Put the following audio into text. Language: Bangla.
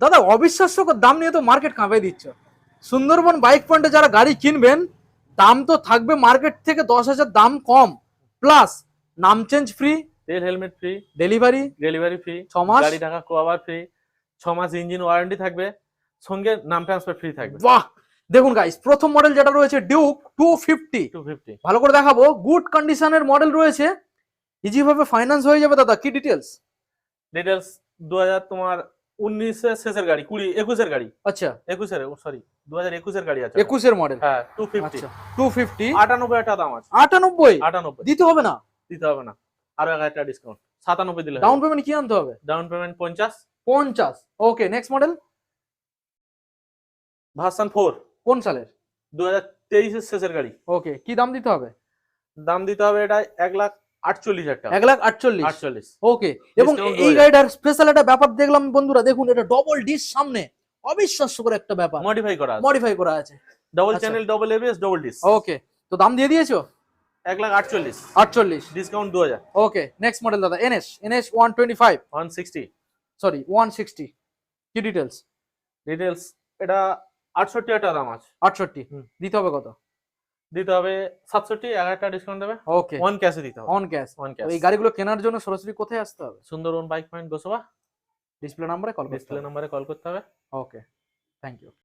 দাদা অবিশ্বাস্যকর দাম নিয়ে তো মার্কেট কাঁপিয়ে দিচ্ছ। সুন্দরবন বাইক পয়েন্টে যারা গাড়ি কিনবেন দাম তো থাকবে মার্কেট থেকে দশ হাজার দাম কম। প্লাস নাম চেঞ্জ ফ্রি তেল helmet free delivery delivery free ছ মাস। গাড়ি টাকা কভার ফ্রি ছ মাস ইঞ্জিন ওয়ারেন্টি থাকবে সঙ্গে নাম ট্রান্সফার ফ্রি থাকবে। বাহ! দেখুন গাইস প্রথম মডেল যেটা রয়েছে Duke two fifty two fifty ভালো করে দেখাবো গুড কন্ডিশনের মডেল রয়েছে। ইজি ভাবে ফাইন্যান্স হয়ে যাবে দাদা কি ডিটেলস ডিটেলস দু হাজার তোমার উনিশের শেষের গাড়ি কুড়ি একুশের গাড়ি। আচ্ছা। একুশের সরি দু হাজার একুশের গাড়ি আছে। একুশের মডেল হ্যাঁ টু ফিফটি টু ফিফটি আটানব্বই একটা দাম আছে। আটানব্বই? আটানব্বই। দিতে হবে না? দিতে হবে না। আরও এক হাজার ডিসকাউন্ট সাতানব্বই দিলে ডাউন পেমেন্ট কি আনতে হবে? ডাউন পেমেন্ট পঞ্চাশ। পঞ্চাশ। Okay next model version four কোন সালের? দু হাজার তেইশের শেষের গাড়ি। ওকে কি দাম দিতে হবে? দাম দিতে হবে এটা এক লাখ আটচল্লিশ টাকা। এক লাখ আটচল্লিশ। আটচল্লিশ। ওকে এবং এই গাড়িটার স্পেশাল একটা ব্যাপার দেখলাম বন্ধুরা দেখুন এটা ডবল ডিস সামনে। অবিশ্বাস্যকর একটা ব্যাপার। মডিফাই করা মডিফাই করা আছে। Double. Channel double ABS double disc okay তো দাম দিয়ে দিয়েছ? এক লাখ আটচল্লিশ। আটচল্লিশ। ডিসকাউন্ট দু হাজার ওকে নেক্সট মডেল দাদা NS NS one twenty five one sixty sorry one sixty কি ডিটেলস ডিটেলস এটা আটষট্টি টাকা দাম আছে। আটষট্টি। দিতে হবে কত? দিতে হবে সাতষট্টি এক হাজার টাকা ডিসকাউন্ট দেবে। ওকে অন ক্যাশে দিতে হবে। অন ক্যাশ অন ক্যাশ এই গাড়িগুলো কেনার জন্য সরাসরি কোথায় আসতে হবে? Sundarban bike point Gosaba. Display নাম্বারে কল ডিসপ্লে নাম্বারে কল করতে হবে। Okay thank you